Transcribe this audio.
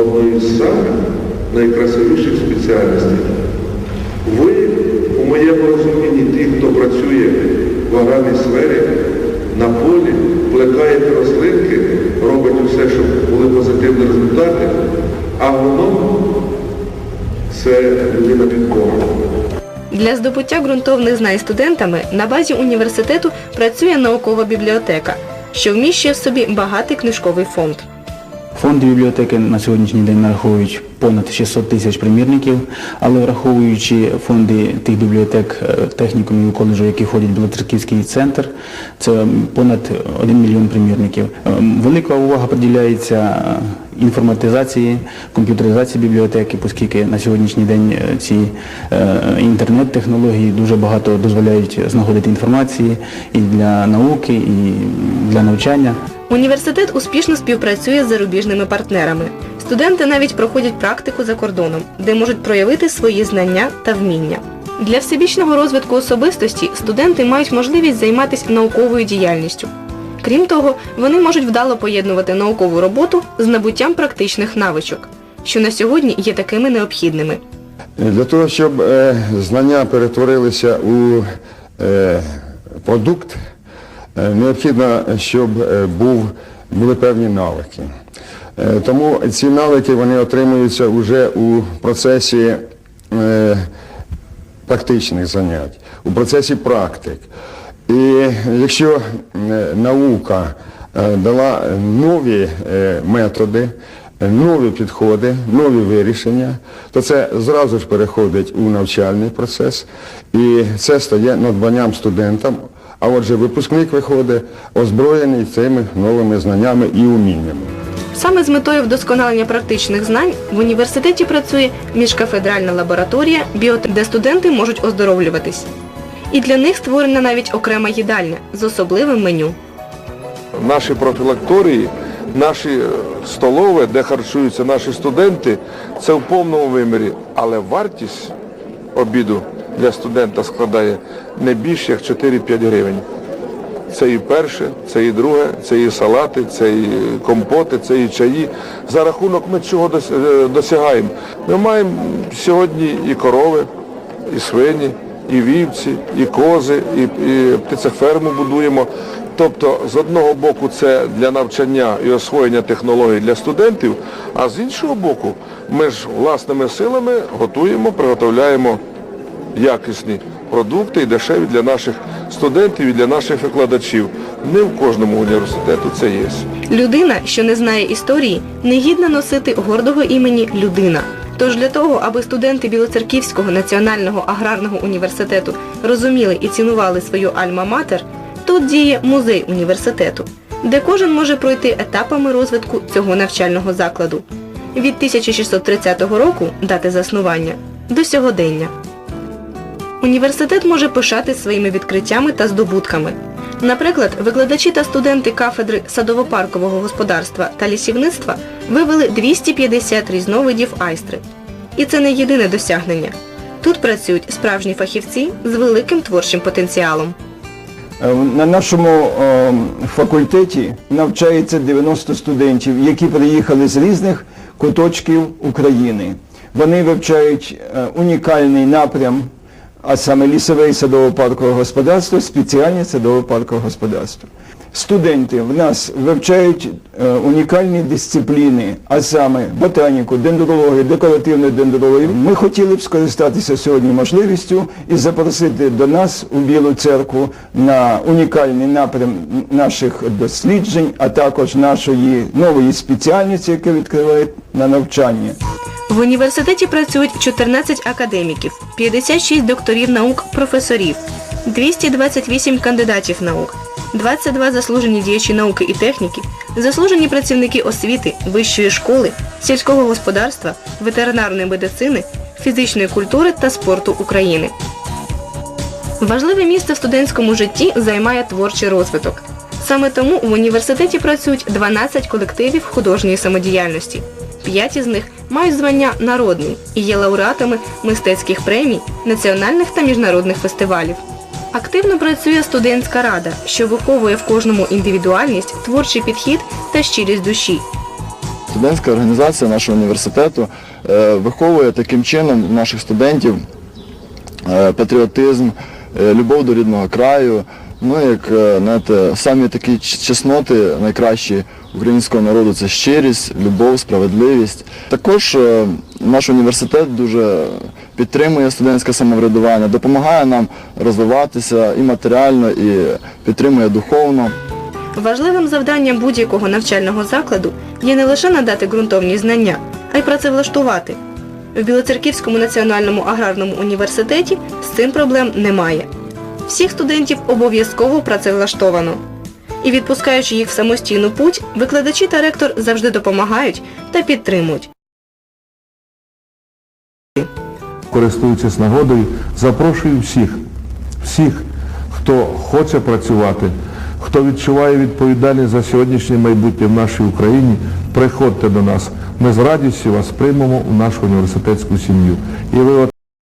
одної з самих найкрасивіших спеціальностей. Ви, у моєму розумінні, ті, хто працює в аграрній сфері, на полі, плекаєте рослинки, робить усе, щоб були позитивні результати, а агроном це людина від Бога. Для здобуття ґрунтовних знань студентами на базі університету працює наукова бібліотека, що вміщує в собі багатий книжковий фонд. Фонди бібліотеки на сьогоднішній день нараховують понад 600 тисяч примірників, але враховуючи фонди тих бібліотек е, технікумів коледжу, які входять в Білоцерківський центр, це понад 1 мільйон примірників. Е, Велика увага приділяється е, інформатизації, комп'ютеризації бібліотеки, оскільки на сьогоднішній день ці інтернет-технології дуже багато дозволяють знаходити інформації і для науки, і для навчання. Університет успішно співпрацює з зарубіжними партнерами. Студенти навіть проходять практику за кордоном, де можуть проявити свої знання та вміння. Для всебічного розвитку особистості студенти мають можливість займатися науковою діяльністю. Крім того, вони можуть вдало поєднувати наукову роботу з набуттям практичних навичок, що на сьогодні є такими необхідними. Для того, щоб е, знання перетворилися у е, продукт, необхідно, щоб е, був, були певні навики. Е, тому ці навики вони отримуються вже у процесі е, практичних занять, у процесі практик. І якщо е, наука е, дала нові е, методи, е, нові підходи, нові вирішення, то це зразу ж переходить у навчальний процес, і це стає надбанням студентам. А отже, випускник виходить озброєний цими новими знаннями і уміннями. Саме з метою вдосконалення практичних знань в університеті працює міжкафедральна лабораторія, біот- де студенти можуть оздоровлюватись. І для них створена навіть окрема їдальня з особливим меню. Наші профілакторії, наші е, столові, де харчуються наші студенти, це в повному вимірі. Але вартість обіду для студента складає не більше як 4-5 гривень. Це і перше, це і друге, це і салати, це і компоти, це і чаї. За рахунок ми чого е, досягаємо? Ми маємо сьогодні і корови, і свині, і вівці, і кози, і, і птицеферму будуємо. Тобто, з одного боку, це для навчання і освоєння технологій для студентів, а з іншого боку, ми ж власними силами готуємо, приготовляємо якісні продукти і дешеві для наших студентів і для наших викладачів. Не в кожному університету це є. Людина, що не знає історії, не гідна носити гордого імені людина. Тож для того, аби студенти Білоцерківського національного аграрного університету розуміли і цінували свою альма-матер, тут діє музей університету, де кожен може пройти етапами розвитку цього навчального закладу від 1630 року, дати заснування, до сьогодення. Університет може пишати своїми відкриттями та здобутками. Наприклад, викладачі та студенти кафедри садово-паркового господарства та лісівництва вивели 250 різновидів айстри. І це не єдине досягнення. Тут працюють справжні фахівці з великим творчим потенціалом. Е, На нашому е, факультеті навчається 90 студентів, які приїхали з різних куточків України. Вони вивчають е, унікальний напрям, а саме лісове і садово-паркове господарство, спеціальне садово-паркове господарство. Студенти в нас вивчають е, унікальні дисципліни, а саме ботаніку, дендрологію, декоративну дендрологію. Ми хотіли б скористатися сьогодні можливістю і запросити до нас у Білу церкву на унікальний напрям наших досліджень, а також нашої нової спеціальності, яка відкриває на навчання. В університеті працюють 14 академіків, 56 докторів наук, професорів, 228 кандидатів наук, 22 заслужені діячі науки і техніки, заслужені працівники освіти, вищої школи, сільського господарства, ветеринарної медицини, фізичної культури та спорту України. Важливе місце в студентському житті займає творчий розвиток. Саме тому в університеті працюють 12 колективів художньої самодіяльності. П'ять із них мають звання народний і є лауреатами мистецьких премій, національних та міжнародних фестивалів. Активно працює студентська рада, що виховує в кожному індивідуальність, творчий підхід та щирість душі. Студентська організація нашого університету е, виховує таким чином наших студентів е, патріотизм, е, любов до рідного краю. Ну, як е, знаєте, самі такі чесноти найкращі українського народу це щирість, любов, справедливість. Також е, наш університет дуже підтримує студентське самоврядування, допомагає нам розвиватися і матеріально, і підтримує духовно. Важливим завданням будь-якого навчального закладу є не лише надати ґрунтовні знання, а й працевлаштувати. В Білоцерківському національному аграрному університеті з цим проблем немає. Всіх студентів обов'язково працевлаштовано. І відпускаючи їх в самостійну путь, викладачі та ректор завжди допомагають та підтримують. Користуючись нагодою, запрошую всіх, всіх, хто хоче працювати, хто відчуває відповідальність за сьогоднішнє майбутнє в нашій Україні, приходьте до нас. Ми з радістю вас приймемо у нашу університетську сім'ю.